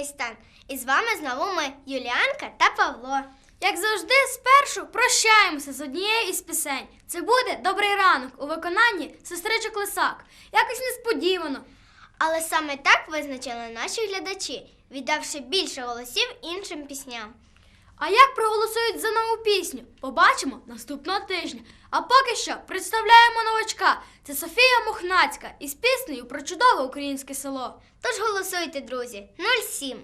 Нотний стан. І з вами знову ми, Юліанка та Павло. Як завжди, спершу прощаємося з однією із пісень. Це буде добрий ранок у виконанні сестричок Лисак. Якось несподівано. Але саме так визначили наші глядачі, віддавши більше голосів іншим пісням. А як проголосують за нову пісню? Побачимо наступного тижня. А поки що представляємо новачка. Це Софія Мухнацька із піснею про чудове українське село. Тож голосуйте, друзі, 07.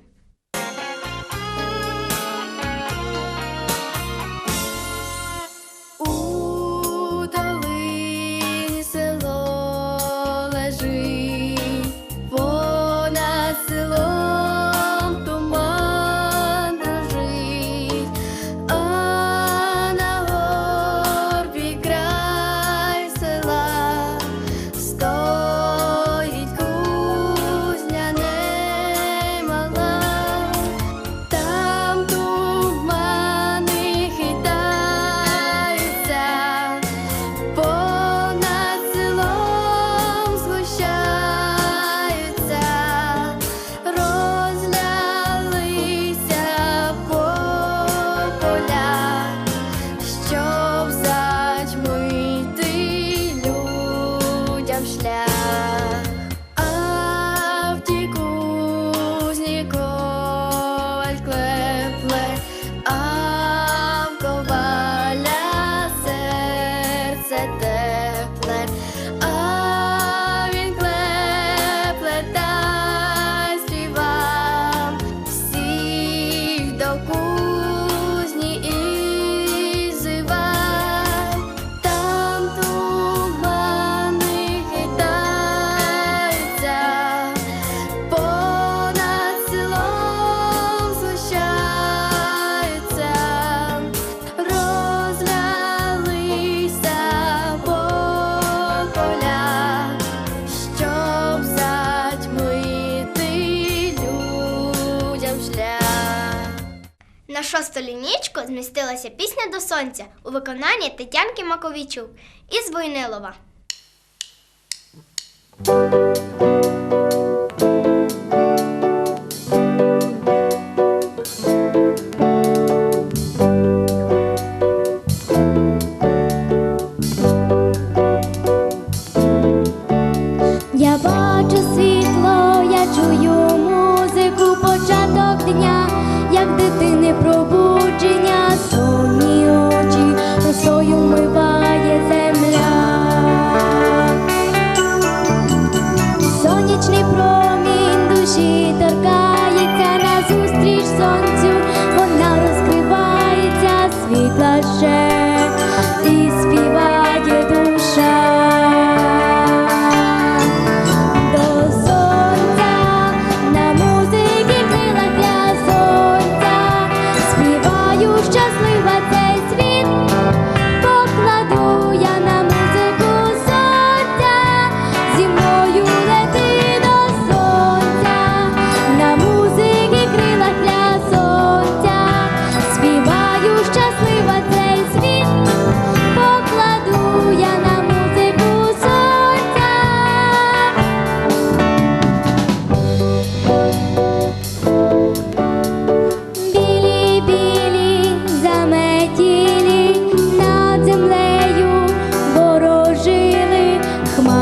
Шосту лінічку змістилася пісня до сонця у виконанні Тетянки Маковійчук із Войнилова.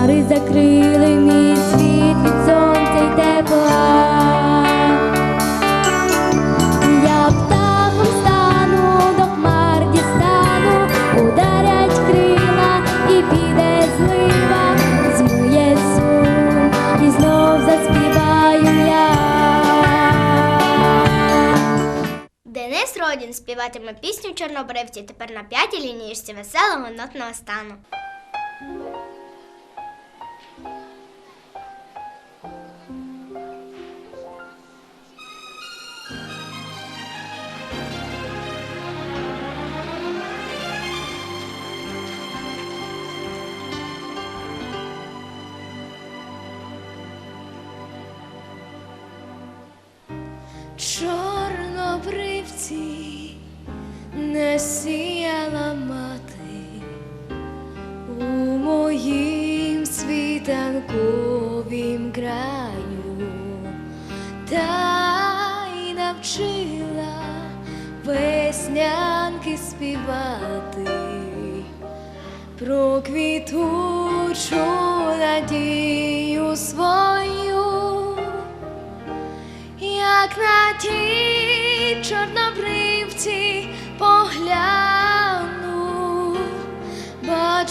Хмари закрили мій світ від сонця й тепла. Я птахом стану, до хмар ударять крила і піде злива, змує і знов заспіваю я. Денис Родін співатиме пісню Чорнобривці тепер на п'ятій лінійці веселого нотного стану. Не сіяла мати у моїм світанковім краю, та й навчила веснянки співати про квітучу надію свою, як на ті чорнобривці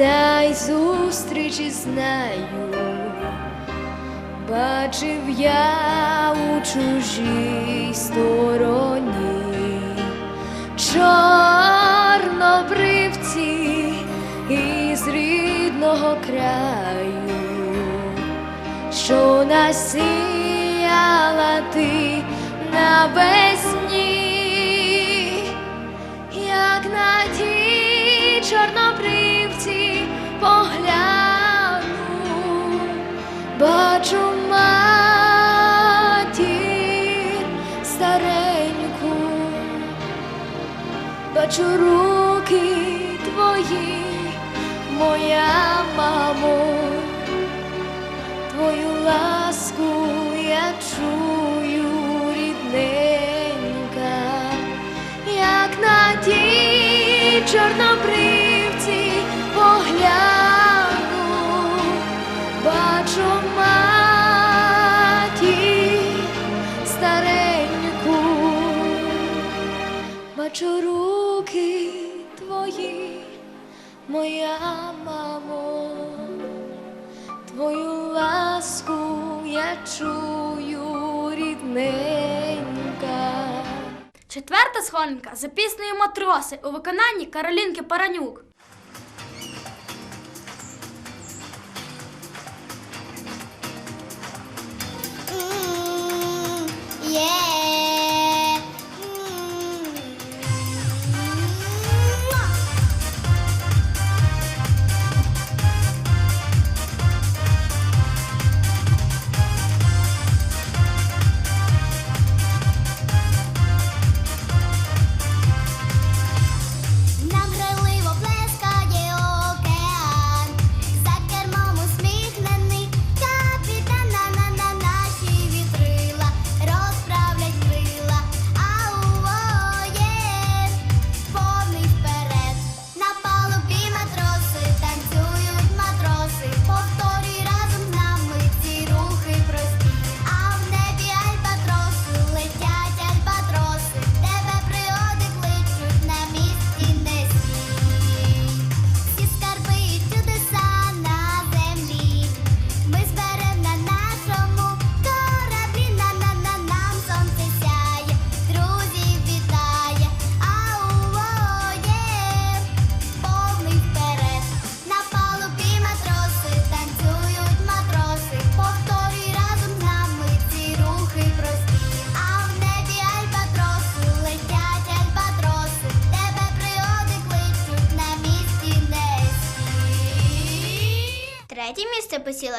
та й зустрічі знаю, бачив я у чужій стороні чорнобривці із рідного краю, що насіяла ти навесні як на ті чорнобривці бачу руки твої, моя мамо, твою ласку я чую рідненька як на тій чорнобривці чую рідненька. Четверта сходинка за піснею матроси у виконанні Каролінки Паранюк.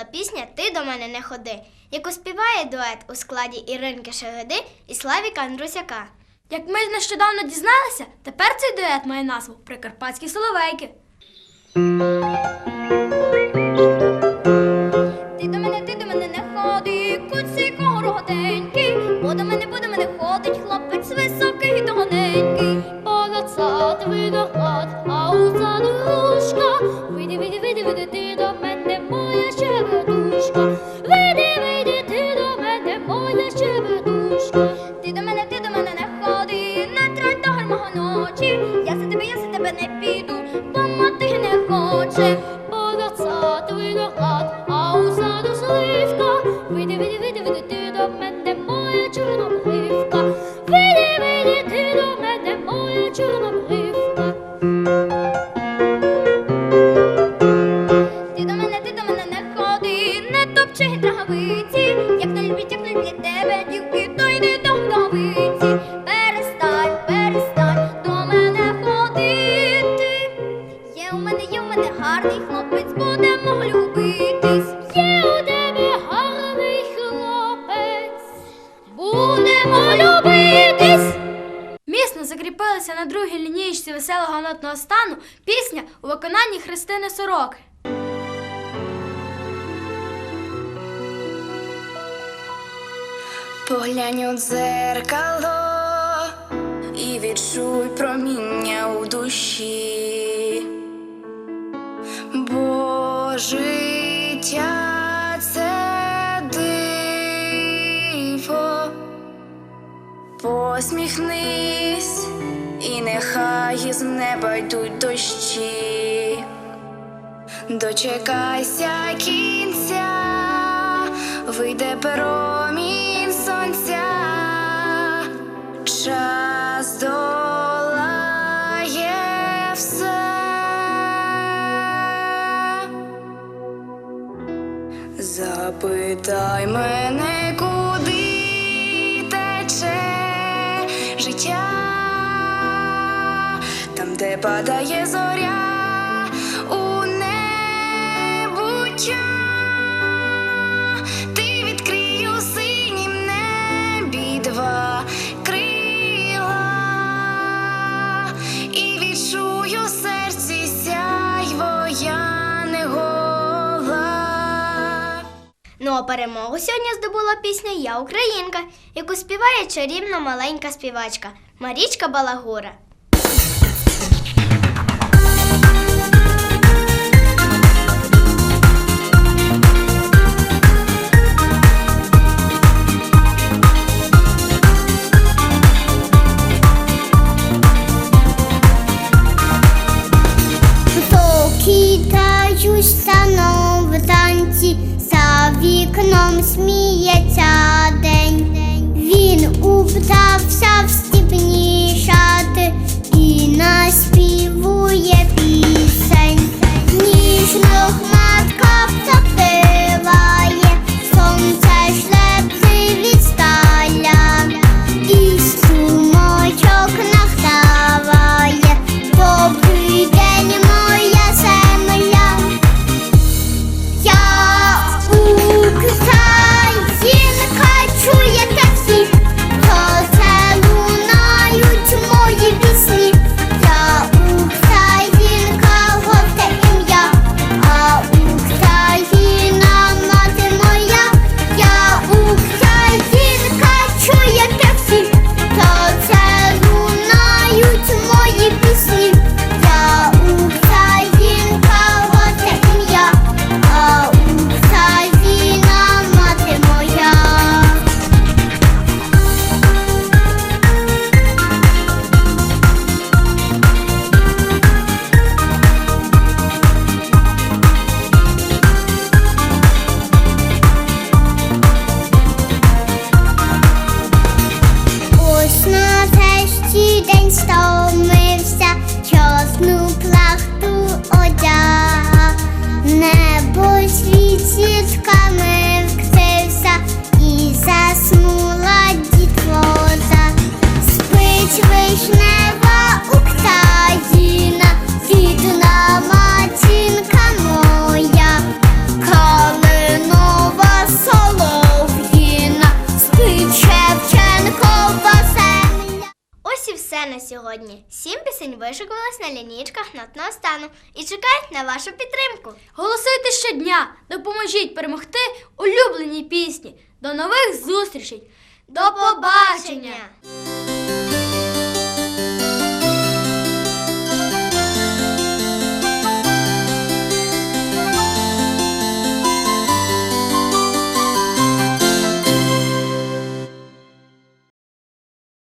Посіла пісня Ти до мене не ходи, яку співає дует у складі Іринки Шегеди і Славіка Андрусяка. Як ми нещодавно дізналися, тепер цей дует має назву Прикарпатські соловейки. Виконанні Христини Сороки. Поглянь у дзеркало і відчуй проміння у душі. Бо життя це диво. Посміхнись, і нехай із неба йдуть дощі. Дочекайся кінця, вийде промінь сонця, час долає все. Запитай мене, де падає зоря у небуття, ти відкрий у синім небі два крила і відчуй у серці сяйво я не гола. Ну а перемогу сьогодні здобула пісня Я Українка, яку співає чарівна маленька співачка Марічка Балагура. Сім пісень вишикувалась на лінійках нотного стану і чекають на вашу підтримку. Голосуйте щодня, допоможіть перемогти улюбленій пісні. До нових зустрічей! До побачення! побачення!